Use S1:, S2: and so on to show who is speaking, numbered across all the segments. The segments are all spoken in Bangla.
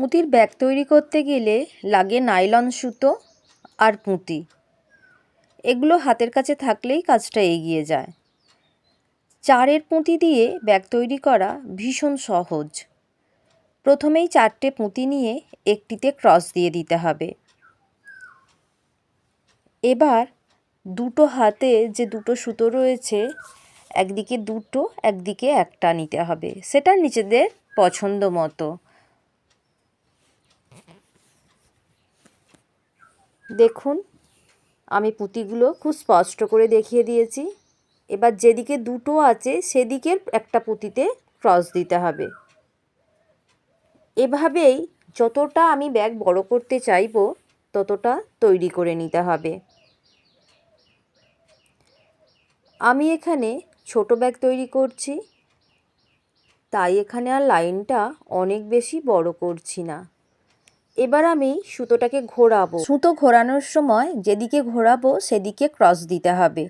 S1: পুঁতির ব্যাগ তৈরি করতে গেলে লাগে নাইলন সুতো আর পুঁতি। এগুলো হাতের কাছে থাকলেই কাজটা এগিয়ে যায়। চারের পুঁতি দিয়ে ব্যাগ তৈরি করা ভীষণ সহজ। প্রথমেই চারটে পুঁতি নিয়ে একটিতে ক্রস দিয়ে দিতে হবে। এবার দুটো হাতে যে দুটো সুতো রয়েছে, একদিকে দুটো, একদিকে একটা নিতে হবে। সেটা নিজেদের পছন্দ মতো। দেখুন, আমি পুঁতিগুলো খুব স্পষ্ট করে দেখিয়ে দিয়েছি। এবার যেদিকে দুটো আছে, সেদিকের একটা পুঁতিতে ক্রস দিতে হবে। এভাবেই যতটা আমি ব্যাগ বড় করতে চাইব, ততটা তৈরি করে নিতে হবে। আমি এখানে ছোট ব্যাগ তৈরি করছি। তাই এখানে আর লাইনটা অনেক বেশি বড় করছি না। এবার আমি সুতোটাকে ঘোরাবো। সুতো ঘোরানোর সময় যেদিকে ঘোরাবো সেদিকে ক্রস দিতে হবে।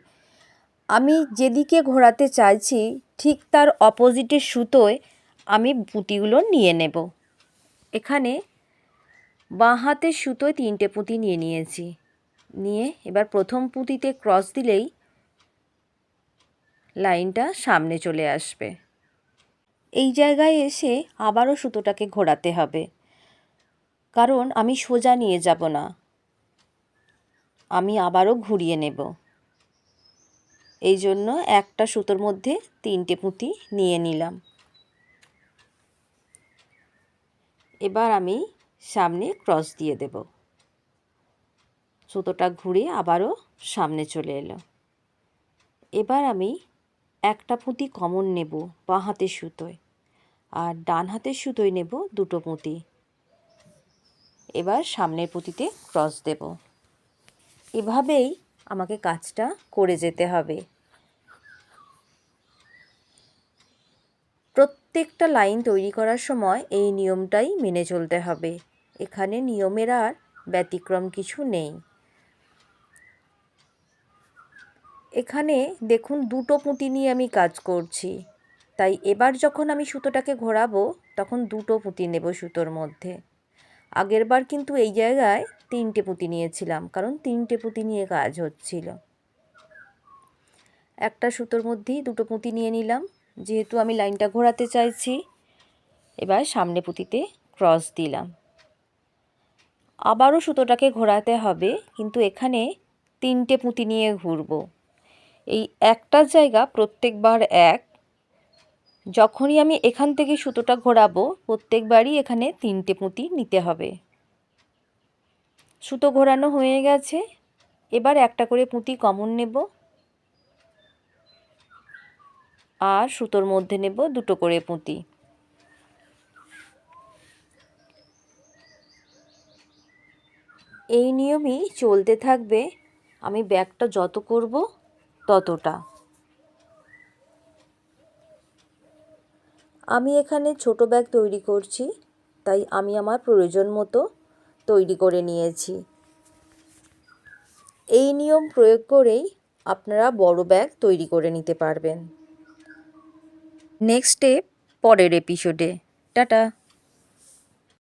S1: আমি যেদিকে ঘোরাতে চাইছি, ঠিক তার অপোজিটের সুতোয় আমি পুঁতিগুলো নিয়ে নেব। এখানে বাঁ হাতের সুতোয় তিনটে পুঁতি নিয়ে নিয়েছি। নিয়ে এবার প্রথম পুঁতিতে ক্রস দিলেই লাইনটা সামনে চলে আসবে। এই জায়গায় এসে আবারও সুতোটাকে ঘোরাতে হবে। কারণ আমি সোজা নিয়ে যাব না। আমি আবারও ঘুরিয়ে নেব। এই জন্য একটা সুতোর মধ্যে তিনটে পুঁতি নিয়ে নিলাম। এবার আমি সামনে ক্রস দিয়ে দেব। সুতোটা ঘুরে আবারও সামনে চলে এলো। এবার আমি একটা পুঁতি কমন নেব বাঁ হাতের সুতোয়, আর ডান হাতের সুতোয় নেব দুটো পুঁতি। এবার সামনের পুঁতিতে ক্রস দেব। এভাবেই আমাকে কাজটা করে যেতে হবে। প্রত্যেকটা লাইন তৈরি করার সময় এই নিয়মটাই মেনে চলতে হবে। এখানে নিয়মের আর ব্যতিক্রম কিছু নেই। এখানে দেখুন দুটো পুঁতি নিয়ে আমি কাজ করছি। তাই এবার যখন আমি সুতোটাকে ঘোরাবো, তখন দুটো পুঁতি নেব সুতোর মধ্যে। আগের বার কিন্তু এই জায়গায় তিনটে পুঁতি নিয়েছিলাম, কারণ তিনটে পুঁতি নিয়ে কাজ হচ্ছিল। একটা সুতোর মধ্যেই দুটো পুঁতি নিয়ে নিলাম, যেহেতু আমি লাইনটা ঘোরাতে চাইছি। এবার সামনে পুঁতিতে ক্রস দিলাম। আবারও সুতোটাকে ঘোরাতে হবে, কিন্তু এখানে তিনটে পুঁতি নিয়ে ঘুরবো। এই একটা জায়গা প্রত্যেকবার এক যখনই আমি এখান থেকে সুতোটা ঘোরাবো, প্রত্যেকবারই এখানে তিনটে পুঁতি নিতে হবে। সুতো ঘোরানো হয়ে গেছে। এবার একটা করে পুঁতি কমন নেব। আর সুতোর মধ্যে নেব দুটো করে পুঁতি। এই নিয়মই চলতে থাকবে। আমি ব্যাগটা যত করব ততটা। আমি এখানে ছোট ব্যাগ তৈরি করছি, তাই আমি আমার প্রয়োজন মতো তৈরি করে নিয়েছি। এই নিয়ম প্রয়োগ করেই আপনারা বড় ব্যাগ তৈরি করে নিতে পারবেন। নেক্সট স্টেপ, পরের এপিসোডে টাটা!